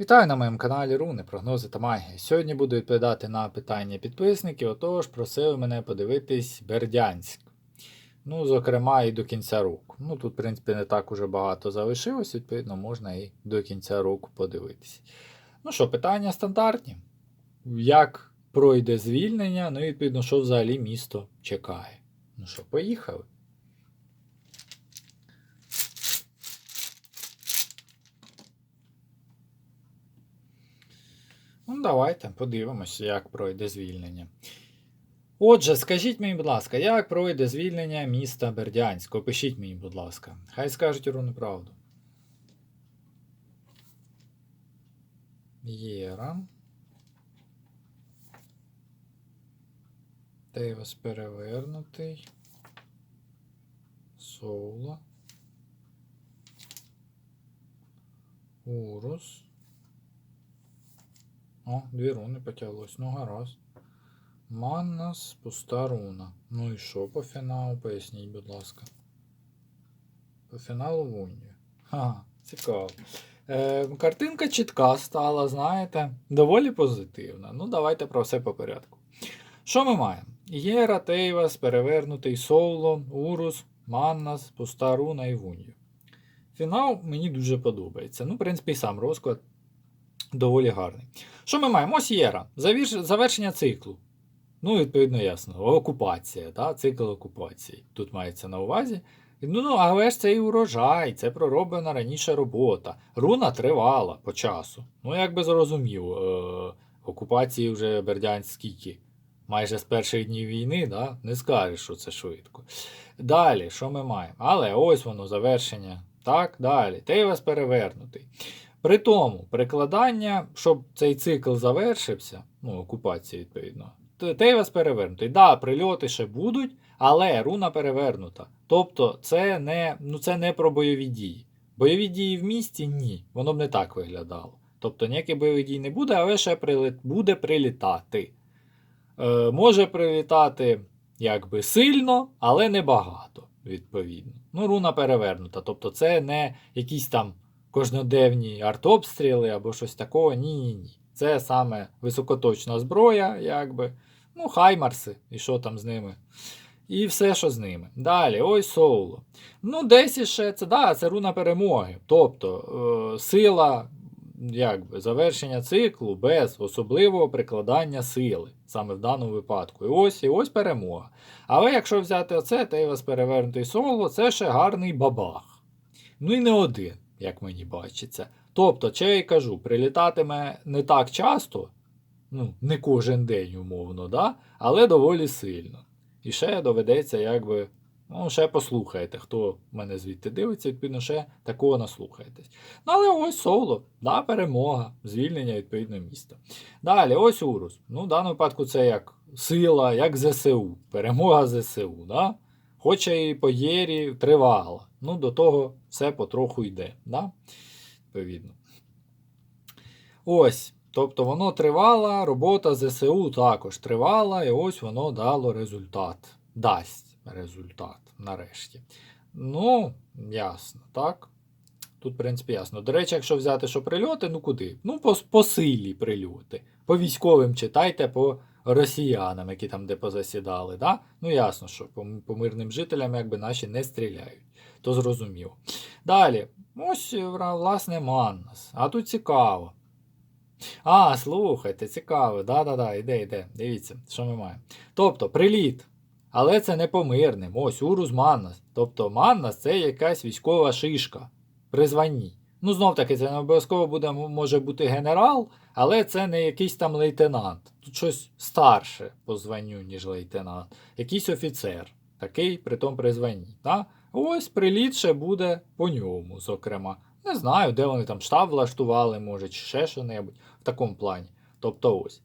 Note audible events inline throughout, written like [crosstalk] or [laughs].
Вітаю на моєму каналі Руни, прогнози та магія. Сьогодні буду відповідати на питання підписників, отож просили мене подивитись Бердянськ. Ну, зокрема, і до кінця року. Ну, тут, в принципі, не так уже багато залишилось, відповідно, можна і до кінця року подивитись. Ну що, питання стандартні. Як пройде звільнення, ну і відповідно, що взагалі місто чекає. Ну що, поїхали? Ну, давайте подивимося, як пройде звільнення. Отже, скажіть мені, будь ласка, як пройде звільнення міста Бердянськ? Опишіть мені, будь ласка. Хай скажуть руну правду. Єра. Тейвас перевернутий. Соло. Урус. О, дві руни потяглось. Ну, гаразд. Маннас, пуста руна. Ну і що по фіналу? Поясніть, будь ласка. По фіналу Вунію. Ха, цікаво. Е, картинка чітка стала, знаєте, доволі позитивна. Ну, давайте про все по порядку. Що ми маємо? Єра, Тейвас, перевернутий Соло, Урус, Маннас, пуста руна і Вунію. Фінал мені дуже подобається. Ну, в принципі, і сам розклад доволі гарний. Що ми маємо? Ось Єра. Завершення циклу. Ну, відповідно, ясно. Окупація, да? цикл окупації. Тут мається на увазі. Ну, ну, але ж це і урожай, це пророблена раніше робота. Руна тривала по часу. Ну, як би зрозумів, е- окупації вже Бердянськ скільки? Майже з перших днів війни, да? не скажеш, що це швидко. Далі, що ми маємо? Але ось воно завершення. Так, далі. Тейвас перевернутий. При тому, прикладання, щоб цей цикл завершився, ну, окупація, відповідно, Тейвас перевернутий. Да, прильоти ще будуть, але руна перевернута. Тобто, це не, ну, це не про бойові дії. Бойові дії в місті ні. Воно б не так виглядало. Тобто ніяких бойових дій не буде, але ще прилет, буде прилітати. Е, може прилітати якби сильно, але не багато, відповідно. Ну, руна перевернута. Тобто, це не якісь там кожноденні артобстріли або щось такого. Ні, ні. Це саме високоточна зброя, якби. Ну, хаймарси, і що там з ними. І все, що з ними. Далі, ось Соуло. Ну, десь іще це да, це руна перемоги. Тобто е, сила, якби, завершення циклу без особливого прикладання сили, саме в даному випадку. І ось і ось перемога. Але якщо взяти оце, Тейвас перевернутий соло, це ще гарний бабах. Ну і не один, як мені бачиться. Тобто, чи я й кажу, прилітатиме не так часто, ну, не кожен день, умовно, да? але доволі сильно. І ще доведеться, якби. Ну, ще послухайте, хто мене звідти дивиться, відповідно, ще такого наслухаєтесь. Ну, але ось соло, да, перемога, звільнення відповідно міста. Далі, ось Урус. Ну, в даному випадку це як сила, як ЗСУ, перемога ЗСУ. Да? Хоча і по єрі тривала. Ну, до того все потроху йде. Да? Відповідно. Ось. Тобто воно тривала, робота ЗСУ також тривала, і ось воно дало результат. Дасть результат нарешті. Ну, ясно, так? Тут, в принципі, ясно. До речі, якщо взяти, що прильоти, ну куди? Ну, по, по силі прильоти. По військовим читайте, по росіянам, які там де позасідали. Да? Ну, ясно, що по, по мирним жителям якби наші не стріляють. То зрозуміло. Далі, ось, власне, Маннас. А тут цікаво. А, слухайте, цікаво. Да-да-да, іде, іде. Дивіться, що ми маємо. Тобто, приліт. Але це не по мирним. Ось Урус Маннас. Тобто Маннас це якась військова шишка при званні. Ну, знов таки, це не обов'язково буде, може бути генерал, але це не якийсь там лейтенант. Тут щось старше по званню, ніж лейтенант. Якийсь офіцер. Такий, притом при званні. Да? Ось приліт ще буде по ньому, зокрема. Не знаю, де вони там штаб влаштували, може, чи ще що-небудь в такому плані. Тобто ось.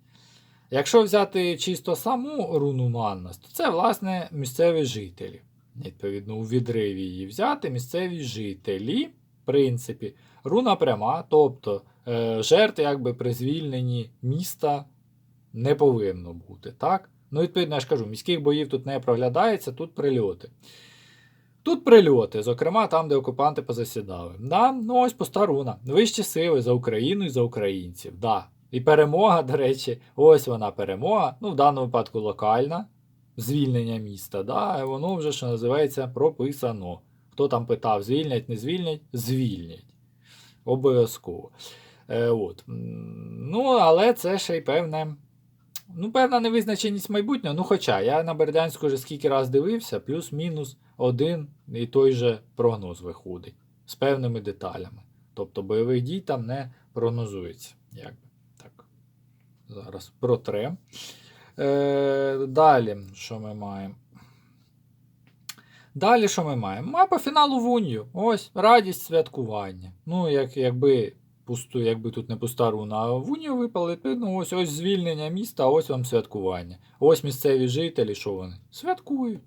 Якщо взяти чисто саму руну Маннас, то це, власне, місцеві жителі. Відповідно, у відриві її взяти місцеві жителі, в принципі, руна пряма, тобто е, жертв якби при звільненні міста не повинно бути. так? Ну, відповідно, я ж кажу, міських боїв тут не проглядається, тут прильоти. Тут прильоти, зокрема там, де окупанти позасідали. Да? Ну ось постаруна. Вищі сили за Україну і за українців. Да. І перемога, до речі, ось вона перемога. Ну, в даному випадку локальна. Звільнення міста. Да? І воно вже, що називається, прописано. Хто там питав, звільнять, не звільнять? Звільнять. Обов'язково. Е, от. Ну, але це ще й певне. Ну, певна невизначеність майбутнього. Ну, хоча я на Бердянську вже скільки раз дивився, плюс-мінус один і той же прогноз виходить з певними деталями. Тобто бойових дій там не прогнозується. Як би. Так. Зараз протрем. Е, далі, що ми маємо? Далі що ми маємо? Мапа фіналу в Унію. Ось радість святкування. Ну, як, якби пусту, якби тут не пуста руна, а в випали, ну ось ось звільнення міста, ось вам святкування. Ось місцеві жителі, що вони? Святкують.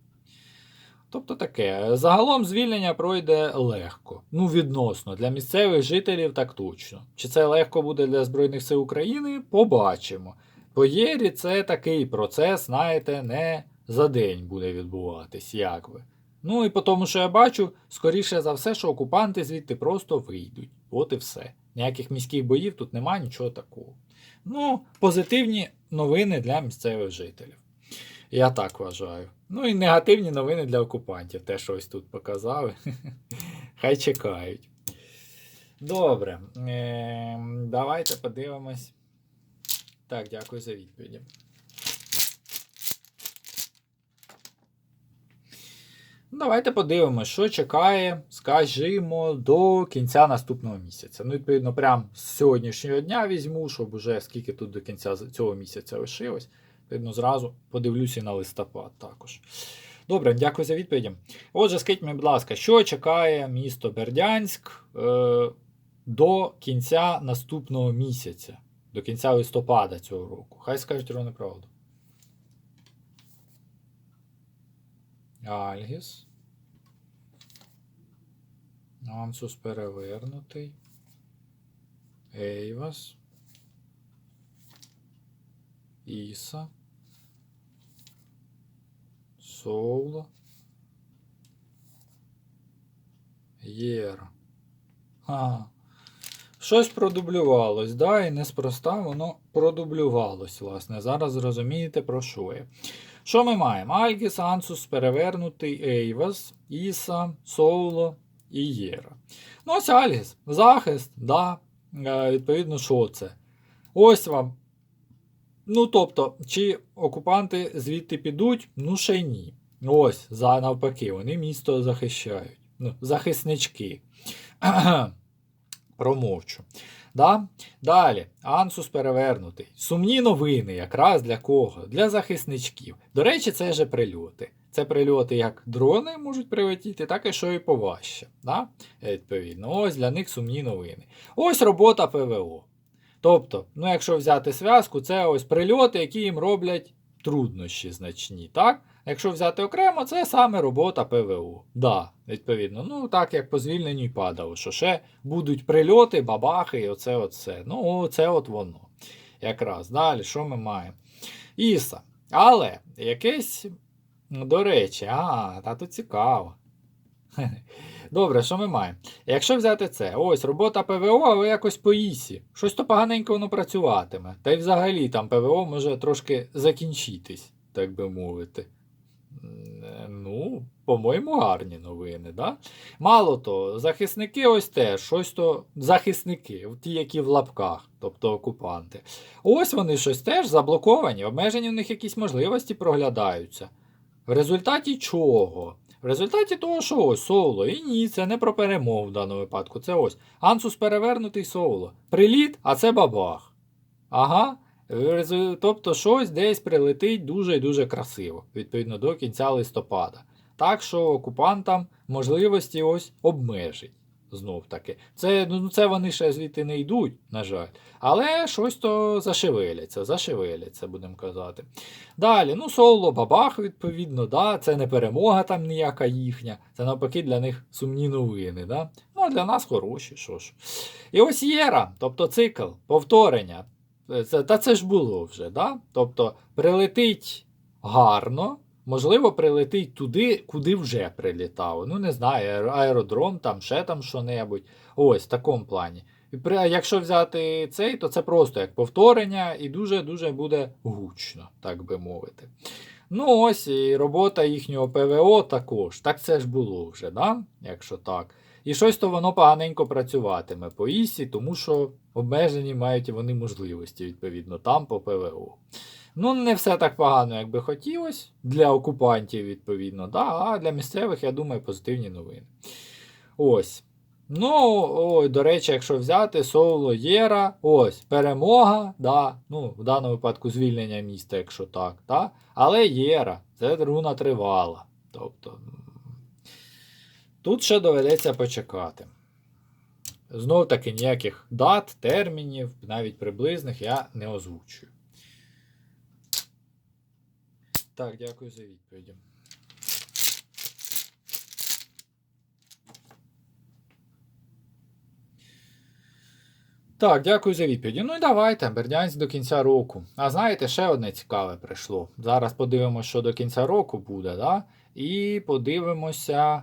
Тобто таке. Загалом звільнення пройде легко. Ну, відносно. Для місцевих жителів так точно. Чи це легко буде для Збройних сил України? Побачимо. По єрі це такий процес, знаєте, не за день буде відбуватись, як ви. Ну і по тому, що я бачу, скоріше за все, що окупанти звідти просто вийдуть. От і все. Ніяких міських боїв тут немає, нічого такого. Ну, позитивні новини для місцевих жителів. Я так вважаю. Ну і негативні новини для окупантів. Те, що ось тут показали. [laughs] Хай чекають. Добре. Е, давайте подивимось. Так, дякую за відповіді. Ну, Давайте подивимося, що чекає, скажімо, до кінця наступного місяця. Ну, відповідно, прям з сьогоднішнього дня візьму, щоб уже скільки тут до кінця цього місяця лишилось. Відповідно, зразу подивлюся на листопад також. Добре, дякую за відповіді. Отже, скажіть мені, будь ласка, що чекає місто Бердянськ е, до кінця наступного місяця, до кінця листопада цього року? Хай скажуть ровно правду. Альгіс. Ансус перевернутий. Ейвас. Іса. Соло. Єра. Ага. Щось продублювалось, да, і неспроста воно продублювалось, власне. Зараз зрозумієте, про що я. Що ми маємо? Альгіс, Ансус, перевернутий, Ейвас, Іса, Соуло і Єра. Ну, ось Альгіс. Захист, да. Е, Відповідно, що це? Ось вам. Ну, тобто, чи окупанти звідти підуть? Ну, ще й ні. Ось, за навпаки, вони місто захищають. Ну, захиснички. [clears throat] Промовчу. Да? Далі, Ансус перевернутий. Сумні новини, якраз для кого? Для захисничків. До речі, це же прильоти. Це прильоти як дрони можуть прилетіти, так і що і поважче. Да? Відповідно, ось для них сумні новини. Ось робота ПВО. Тобто, ну, якщо взяти зв'язку, це ось прильоти, які їм роблять труднощі значні. так? Якщо взяти окремо, це саме робота ПВО. Да, відповідно. Ну, так як по звільненню й падало, що ще будуть прильоти, бабахи, і оце оце. Ну, це от воно. Якраз. Далі, що ми маємо? Іса. Але якесь, ну, до речі, а, та тут цікаво. Добре, що ми маємо? Якщо взяти це, ось робота ПВО, але якось по ІСі. Щось то поганенько воно працюватиме. Та й взагалі там ПВО може трошки закінчитись, так би мовити. Ну, по-моєму, гарні новини, да? Мало того, захисники ось теж, щось то захисники, ті, які в лапках, тобто окупанти. Ось вони щось теж заблоковані, обмежені в них якісь можливості проглядаються. В результаті чого? В результаті того, що ось соло. І ні, це не про перемогу в даному випадку. Це ось. Ансус перевернутий соло. Приліт, а це бабах. Ага. Тобто щось десь прилетить дуже і дуже красиво, відповідно до кінця листопада. Так що окупантам можливості ось обмежить. Знов таки. Це, ну, це вони ще звідти не йдуть, на жаль. Але щось то зашевеляться, зашевеляться, будемо казати. Далі, ну, соло, бабах, відповідно, да, це не перемога там ніяка їхня, це навпаки для них сумні новини. Да? Ну, а для нас хороші, що ж. І ось Єра, тобто цикл, повторення. Це, та це ж було вже, да? Тобто прилетить гарно, можливо, прилетить туди, куди вже прилітало. Ну, не знаю, аеродром, там ще там що-небудь. Ось в такому плані. І при, якщо взяти цей, то це просто як повторення і дуже-дуже буде гучно, так би мовити. Ну, ось і робота їхнього ПВО також. Так це ж було вже, да? якщо так. І щось то воно поганенько працюватиме по ІСі, тому що обмежені мають вони можливості, відповідно, там по ПВО. Ну, не все так погано, як би хотілося, для окупантів, відповідно, да, а для місцевих, я думаю, позитивні новини. Ось. Ну, ой, до речі, якщо взяти Соло Єра, ось, перемога, да, ну, в даному випадку звільнення міста, якщо так, да, але Єра, це руна тривала. Тобто, тут ще доведеться почекати. Знов таки ніяких дат, термінів, навіть приблизних я не озвучую. Так, дякую за відповіді. Так, дякую за відповіді. Ну і давайте, Бердянськ до кінця року. А знаєте, ще одне цікаве прийшло. Зараз подивимося, що до кінця року буде, да? і подивимося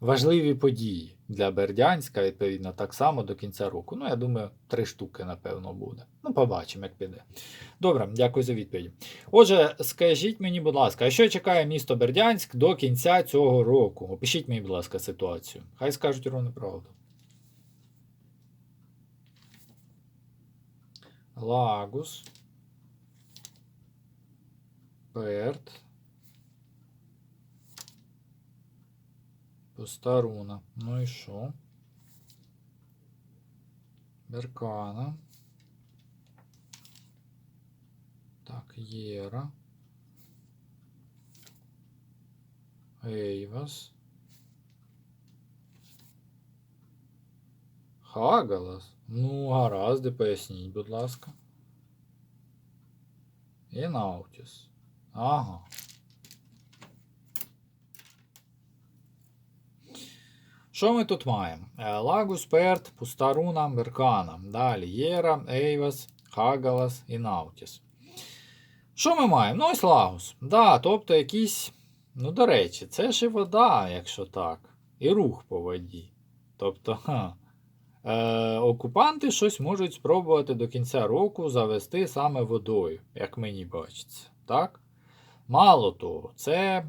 важливі події для Бердянська, відповідно, так само до кінця року. Ну, я думаю, три штуки, напевно, буде. Ну, побачимо, як піде. Добре, дякую за відповіді. Отже, скажіть мені, будь ласка, а що чекає місто Бердянськ до кінця цього року? Опишіть мені, будь ласка, ситуацію. Хай скажуть ровно правду. Лагус. Перт. Постаруна. Ну і що? Беркана. Так, Єра. Ейвас. Хагалас. Ну, гаразд, поясніть, будь ласка. І Наутіс. Ага. Що ми тут маємо? Е, Лагус, Перт, Пустаруна, Беркана. Далі Єра, Ейвас, Хагалас і Наутіс. Що ми маємо? Ну, ось Лагус. Да, тобто якісь. Ну, до речі, це ж і вода, якщо так. І рух по воді. Тобто, ха. Е, окупанти щось можуть спробувати до кінця року завести саме водою, як мені бачиться. Так? Мало того, це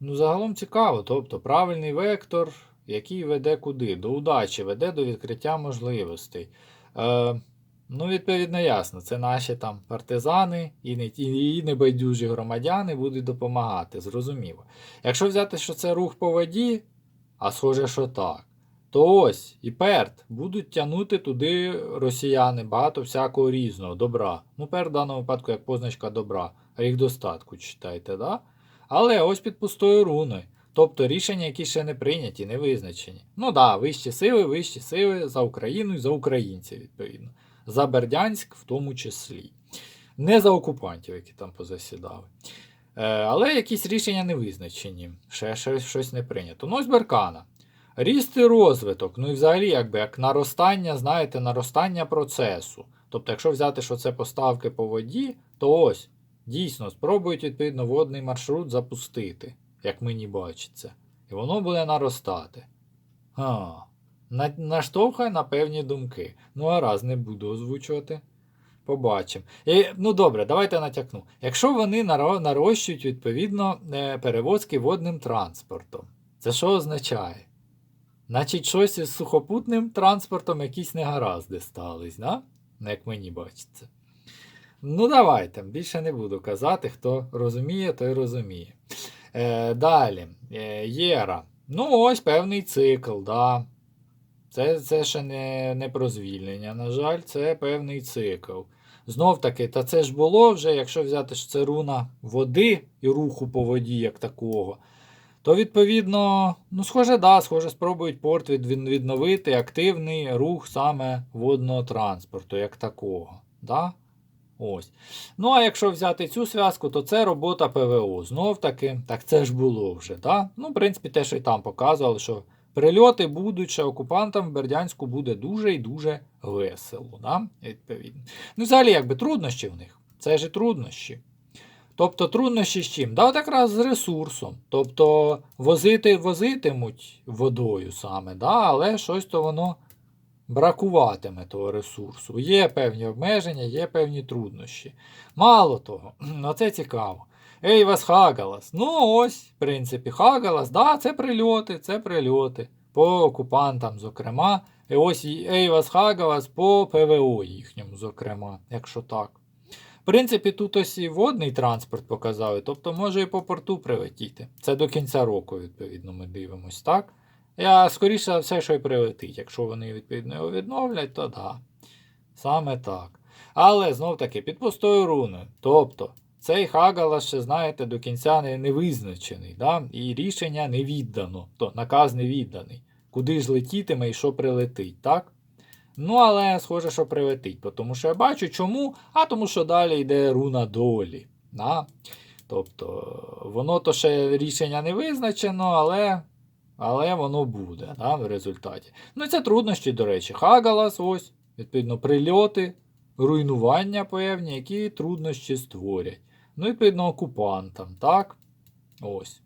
ну, загалом цікаво. Тобто правильний вектор, який веде куди? До удачі, веде до відкриття можливостей. Е, ну, відповідно, ясно, це наші там партизани і, не, і, небайдужі громадяни будуть допомагати, зрозуміло. Якщо взяти, що це рух по воді, а схоже, що так. То ось і перт будуть тягнути туди росіяни багато всякого різного, добра. Ну, пер в даному випадку як позначка добра, а їх достатку читайте, да? Але ось під пустою руною. Тобто рішення, які ще не прийняті, не визначені. Ну да, вищі сили, вищі сили за Україну і за українців, відповідно. За Бердянськ в тому числі. Не за окупантів, які там позасідали. Е, але якісь рішення не визначені. Ще, ще щось не прийнято. Ну, ось Беркана. Ріст і розвиток, ну і взагалі, якби як наростання, знаєте, наростання процесу. Тобто, якщо взяти, що це поставки по воді, то ось, дійсно, спробують, відповідно, водний маршрут запустити, як мені бачиться. І воно буде наростати. А, на, наштовхає на певні думки. Ну, а раз не буду озвучувати. Побачимо. Ну добре, давайте натякну. Якщо вони нарощують, відповідно, е, перевозки водним транспортом, це що означає? Значить, щось із сухопутним транспортом якісь негаразди стались, да? Ну, як мені бачиться. Ну, давайте, більше не буду казати, хто розуміє, той розуміє. Е, далі, е, Єра. Ну, ось певний цикл, да. Це, це ще не, не про звільнення, на жаль, це певний цикл. Знов таки, та це ж було вже, якщо взяти що це руна води і руху по воді, як такого, то відповідно, ну, схоже, да, схоже, спробують порт від, від- відновити активний рух саме водного транспорту, як такого. Да? Ось. Ну, а якщо взяти цю зв'язку, то це робота ПВО. Знов таки, так це ж було вже. Да? Ну, в принципі, те, що і там показували, що прильоти будуть, що окупантам в Бердянську буде дуже і дуже весело. Да? Відповідно. Ну, взагалі, якби труднощі в них. Це ж труднощі. Тобто труднощі з чим? Да, от якраз з ресурсом. Тобто возити возитимуть водою саме, да, але щось то воно бракуватиме того ресурсу. Є певні обмеження, є певні труднощі. Мало того, [clears throat] оце цікаво. Ей, вас Хагалас. Ну ось, в принципі, Хагалас, да, це прильоти, це прильоти. По окупантам, зокрема. І ось і Ейвас Хагалас по ПВО їхньому, зокрема, якщо так. В принципі, тут ось і водний транспорт показали, тобто може і по порту прилетіти. Це до кінця року, відповідно, ми дивимось, так? Я скоріше за все, що й прилетить. Якщо вони відповідно його відновлять, то да. Саме так. Але знов таки під пустою руною. Тобто, цей Хагалас ще, знаєте, до кінця не, не визначений, да? і рішення не віддано, то наказ не відданий. Куди ж летітиме і що прилетить, так? Ну, але схоже, що прилетить, тому що я бачу, чому? А тому що далі йде руна долі. Да? Тобто, воно то ще рішення не визначено, але але воно буде да, в результаті. Ну це труднощі, до речі. Хагалас, ось, відповідно, прильоти, руйнування певні, які труднощі створять. Ну, відповідно, окупантам, так? Ось.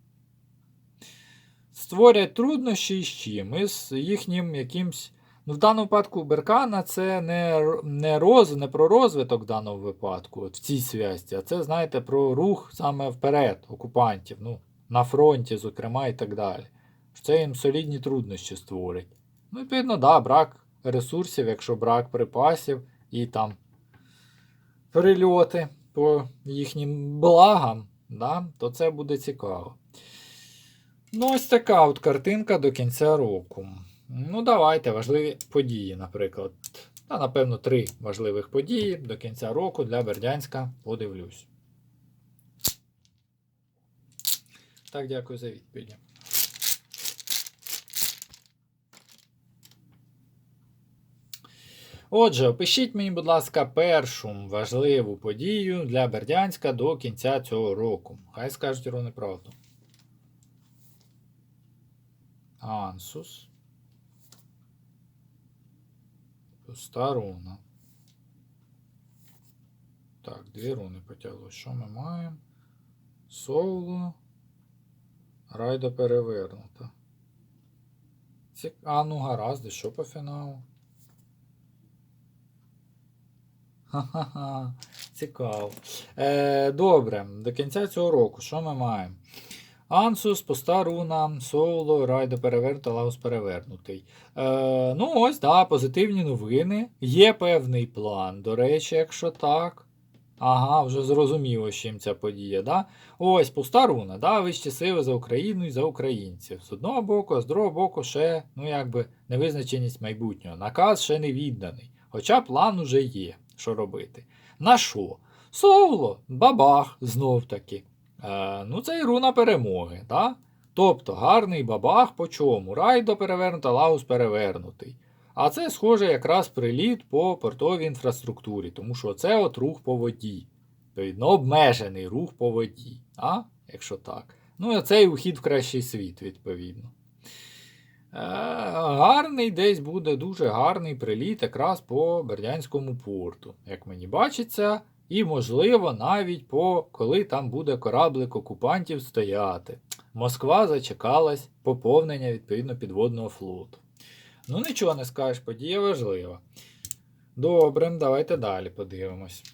Створять труднощі з чим? Із їхнім якимсь. Ну, в даному випадку Беркана це не, не, роз, не про розвиток в даному випадку, от в цій зв'язці, а це, знаєте, про рух саме вперед окупантів, ну, на фронті, зокрема, і так далі. Це їм солідні труднощі створить. Ну, відповідно, да, брак ресурсів, якщо брак припасів і там прильоти по їхнім благам, да, то це буде цікаво. Ну, ось така от картинка до кінця року. Ну, давайте важливі події, наприклад. Та, напевно, три важливих події до кінця року для Бердянська подивлюсь. Так, дякую за відповіді. Отже, опишіть мені, будь ласка, першу важливу подію для Бердянська до кінця цього року. Хай скажуть вони правду. Ансус. Пуста руна. Так, дві руни потягло. Що ми маємо? Соло. Райда перевернута. Ці... А, ну гаразд, що по фіналу? Ха-ха-ха, цікаво. Е, добре, до кінця цього року, що ми маємо? Ансус, пуста руна, соло, райдо перевернута, лаус перевернутий. Е, ну, ось, да, позитивні новини. Є певний план, до речі, якщо так. Ага, вже зрозуміло, з чим ця подія. Да? Ось пуста руна, да, вищі сили за Україну і за українців. З одного боку, а з другого боку, ще, ну якби, невизначеність майбутнього. Наказ ще не відданий. Хоча план уже є, що робити. На що? Соло, бабах, знов таки. Е, ну, це і руна перемоги. Да? Тобто гарний бабах по чому? Райдо перевернута, лаус перевернутий. А це схоже якраз приліт по портовій інфраструктурі, тому що це от рух по воді. Відповідно, обмежений рух по воді. А? Якщо так. Ну, і це і ухід в кращий світ, відповідно. Е, гарний десь буде дуже гарний приліт якраз по Бердянському порту, як мені бачиться, і, можливо, навіть по коли там буде кораблик окупантів стояти. Москва зачекалась поповнення відповідно підводного флоту. Ну, нічого не скажеш, подія важлива. Добре, давайте далі подивимось.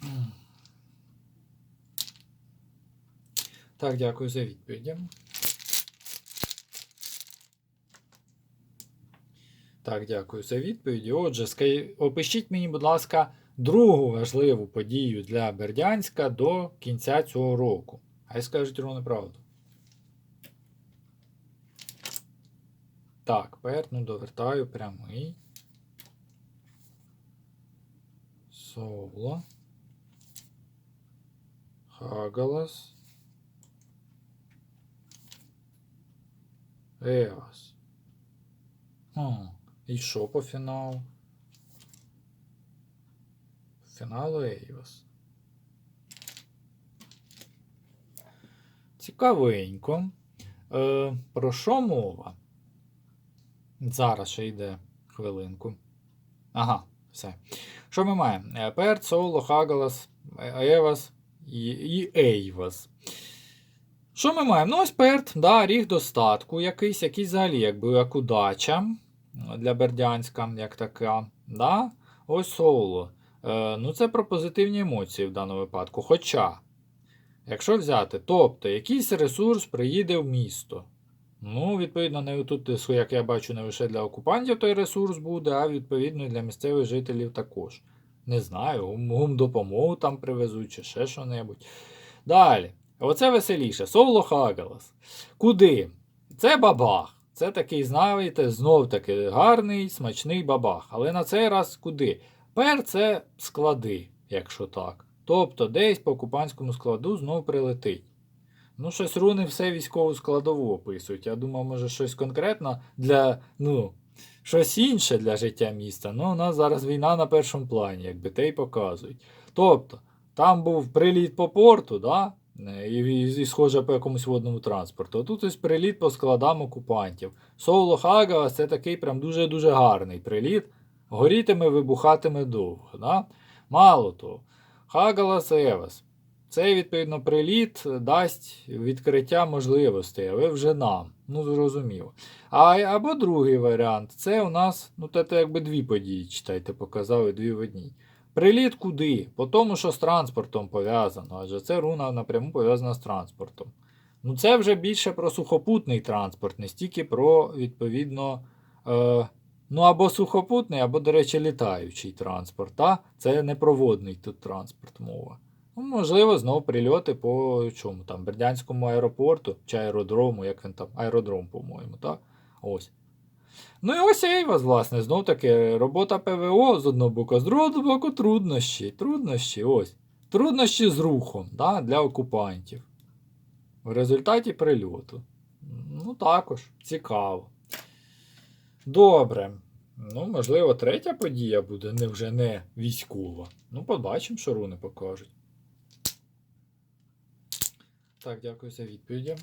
Так, дякую за відповіді. Так, дякую за відповіді. Отже, опишіть мені, будь ласка, другу важливу подію для Бердянська до кінця цього року. Хай скажуть ровно правду. Так, перну довертаю прямий. Соло. Хагалас. Хм. І що по фіналу? Фіналу Ейвас. Цікавенько. Е, про що мова? Зараз ще йде хвилинку. Ага, все. Що ми маємо? Е, Перт, Соло, Хагалас, Евас і, Ейвас. Що ми маємо? Ну, ось перт, да, ріг достатку, якийсь, якийсь взагалі, якби як удача для Бердянська, як така. Да? Ось соло. Е, ну, це про позитивні емоції в даному випадку. Хоча, якщо взяти, тобто, якийсь ресурс приїде в місто. Ну, відповідно, не тут, як я бачу, не лише для окупантів той ресурс буде, а відповідно і для місцевих жителів також. Не знаю, гум- гумдопомогу там привезуть чи ще що-небудь. Далі. Оце веселіше. Соло Хагалас. Куди? Це бабах. Це такий, знаєте, знов таки гарний, смачний бабах. Але на цей раз куди? Пер це склади, якщо так. Тобто десь по окупантському складу знов прилетить. Ну, щось руни все військову складову описують. Я думав, може, щось конкретно для, ну, щось інше для життя міста. Ну, у нас зараз війна на першому плані, якби те й показують. Тобто, там був приліт по порту, да? Е, і, і, і схоже по якомусь водному транспорту. А тут ось приліт по складам окупантів. Соло Хагава це такий прям дуже-дуже гарний приліт. Горітиме, вибухатиме довго. Да? Мало того, Хагалас Евас. Цей, відповідно, приліт дасть відкриття можливостей, але вже нам. Ну, зрозуміло. А, або другий варіант це у нас, ну, це якби дві події, читайте, показали дві в одній. Приліт куди? По тому, що з транспортом пов'язано, адже це руна напряму пов'язана з транспортом. Ну, це вже більше про сухопутний транспорт, не стільки про, відповідно, е, ну або сухопутний, або, до речі, літаючий транспорт. Та? Це не проводний тут транспорт мова. Ну, можливо, знову прильоти по чому там, Бердянському аеропорту чи аеродрому, як він там, аеродром, по-моєму, так? Ось. Ну і ось Ейвас, власне, знов таки робота ПВО з одного боку, з другого боку труднощі. Труднощі, ось. Труднощі з рухом да, для окупантів. В результаті прильоту. Ну, також цікаво. Добре. Ну, можливо, третя подія буде не вже не військова. Ну, побачимо, що руни покажуть. Так, дякую за відповіді.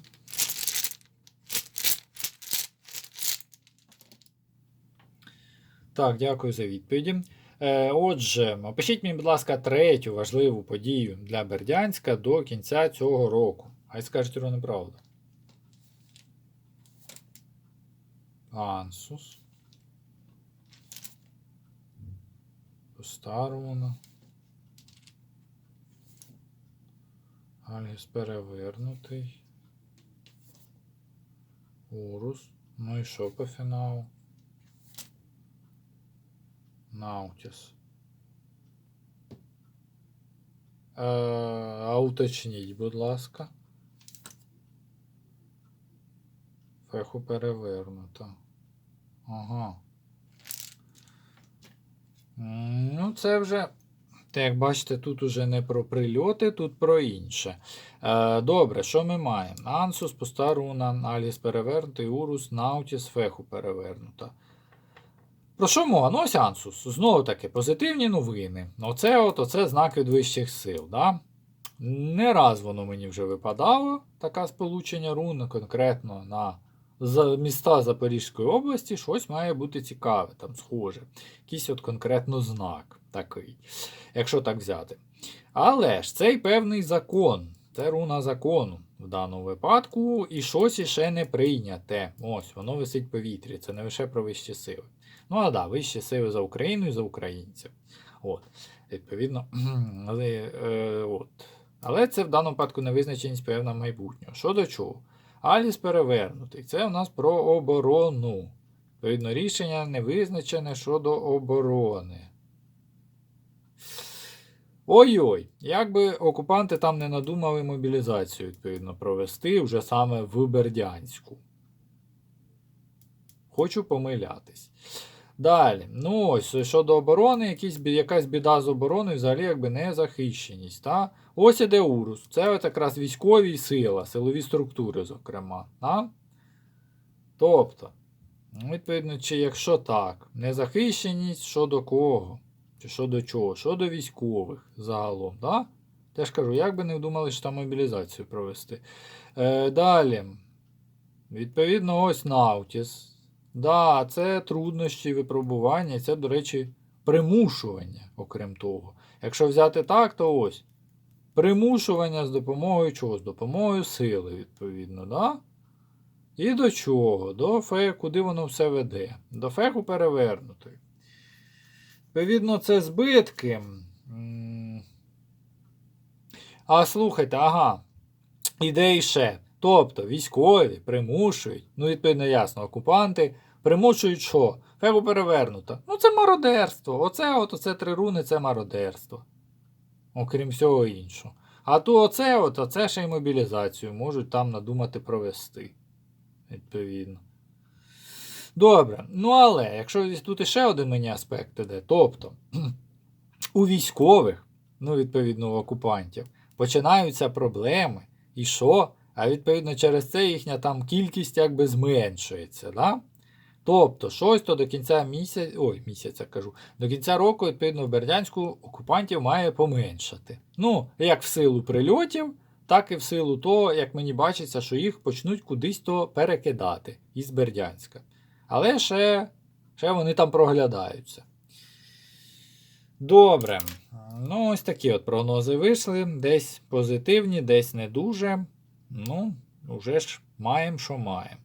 Так, дякую за відповіді. Е, отже, опишіть мені, будь ласка, третю важливу подію для Бердянська до кінця цього року. Хай скажуть руни правду. Ансус. Пуста. Альгіс перевернутий. Урус. Ну і що по фіналу? Наутіс. Е, а уточніть, будь ласка. Феху перевернуто. Ага. Ну, це вже. Як бачите, тут уже не про прильоти, тут про інше. Е, добре, що ми маємо? Ансус, пуста руна, Аліс перевернутий, Урус, Наутіс, Феху перевернута. Про що мова? Ну, ось Ансус. Знову таки, позитивні новини. Оце от, оце знак від вищих сил. Да? Не раз воно мені вже випадало, таке сполучення рун, конкретно на міста Запорізької області, щось має бути цікаве, там схоже. Якийсь от конкретно знак такий, якщо так взяти. Але ж цей певний закон, це руна закону в даному випадку, і щось іще не прийняте. Ось, воно висить в повітрі, це не лише про вищі сили. Ну, а да, вищі сили за Україну і за українців. От, відповідно, [clears throat] але, е, от. але це в даному випадку невизначеність певна майбутнього. Що до чого? Аліс перевернутий. Це у нас про оборону. Відповідно, рішення не визначене щодо оборони. Ой-ой, як би окупанти там не надумали мобілізацію, відповідно, провести вже саме в Бердянську. Хочу помилятись. Далі, ну ось щодо оборони, якісь, якась біда з обороною, взагалі якби незахищеність. Та? Ось іде Урус. Це якраз військові сила, силові структури, зокрема. Та? Тобто, ну, відповідно, чи якщо так, незахищеність щодо кого? Чи щодо чого? Щодо військових загалом. Да? Теж кажу, як би не вдумали, що там мобілізацію провести. Е, далі. Відповідно, ось Наутіс. Да, це труднощі випробування, це, до речі, примушування, окрім того. Якщо взяти так, то ось. примушування з допомогою чого? З допомогою сили, відповідно, да? І до чого? До феку, куди воно все веде? До феку перевернутої. Відповідно, це збитки. А слухайте, ага. Іде іще. Тобто військові примушують, ну, відповідно, ясно, окупанти примушують що? Фегу перевернуто. Ну, це мародерство. Оце, от, оце три руни це мародерство. Окрім всього іншого. А то оце, от, оце ще й мобілізацію можуть там надумати провести. Відповідно. Добре. Ну але, якщо тут іще один мені аспект іде, тобто [clears throat] у військових, ну, відповідно, у окупантів, починаються проблеми. І що? А відповідно, через це їхня там кількість якби зменшується. Да? Тобто, щось то до кінця місяця, ой, місяця кажу, до кінця року, відповідно, в Бердянську окупантів має поменшати. Ну, як в силу прильотів, так і в силу того, як мені бачиться, що їх почнуть кудись то перекидати із Бердянська. Але ще, ще вони там проглядаються. Добре. Ну, ось такі от прогнози вийшли. Десь позитивні, десь не дуже. Ну, вже ж маємо, що маємо.